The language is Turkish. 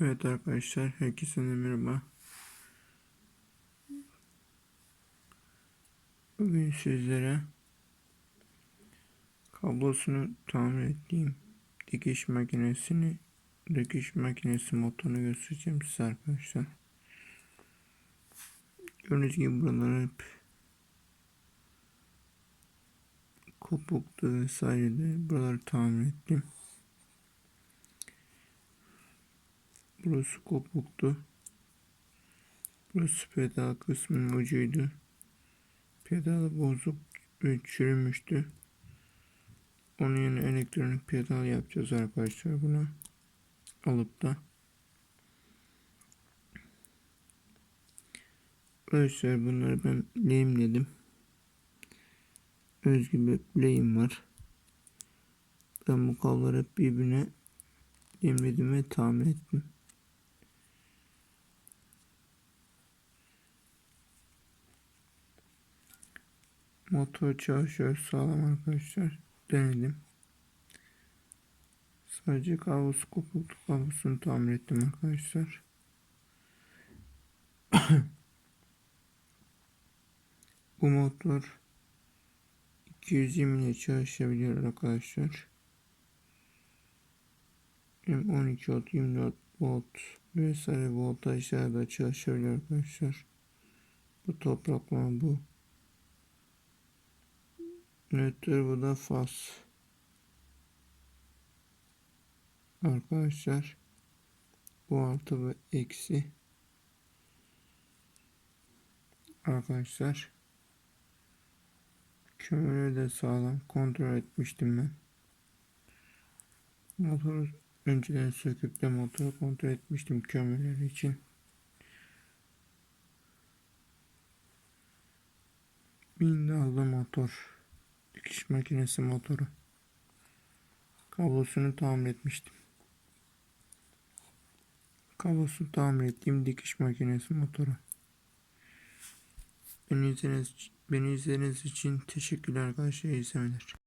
Evet arkadaşlar herkese merhaba. Bugün sizlere kablosunu tamir ettiğim dikiş makinesini dikiş makinesi motorunu göstereceğim size arkadaşlar. Gördüğünüz gibi buralar hep kopuktu vesaire buraları tamir ettim. Burası kopuktu. Burası pedal kısmının ucuydu. Pedal bozuk ve çürümüştü. Onun yerine elektronik pedal yapacağız arkadaşlar buna. Alıp da. Arkadaşlar bunları ben lehimledim. Özgü bir lehim var. Ben bu kabloları hep birbirine lehimledim ve tamir ettim. Motor çalışıyor sağlam arkadaşlar. Denedim. Sadece kablosu kopuktu. Kablosunu tamir ettim arkadaşlar. Bu motor 220 ile çalışabiliyor arkadaşlar. Hem 12 volt, 24 volt vesaire voltajlarda çalışabiliyor arkadaşlar. Bu topraklama bu. Nötr bu da faz. Arkadaşlar bu artı ve eksi. Arkadaşlar kömürü de sağlam kontrol etmiştim ben. Motoru önceden söküp de motoru kontrol etmiştim kömürleri için. Bin dallı motor dikiş makinesi motoru. Kablosunu tamir etmiştim. Kablosunu tamir ettiğim dikiş makinesi motoru. Beni izlediğiniz, beni izlediğiniz için teşekkürler arkadaşlar. İyi izlemeler.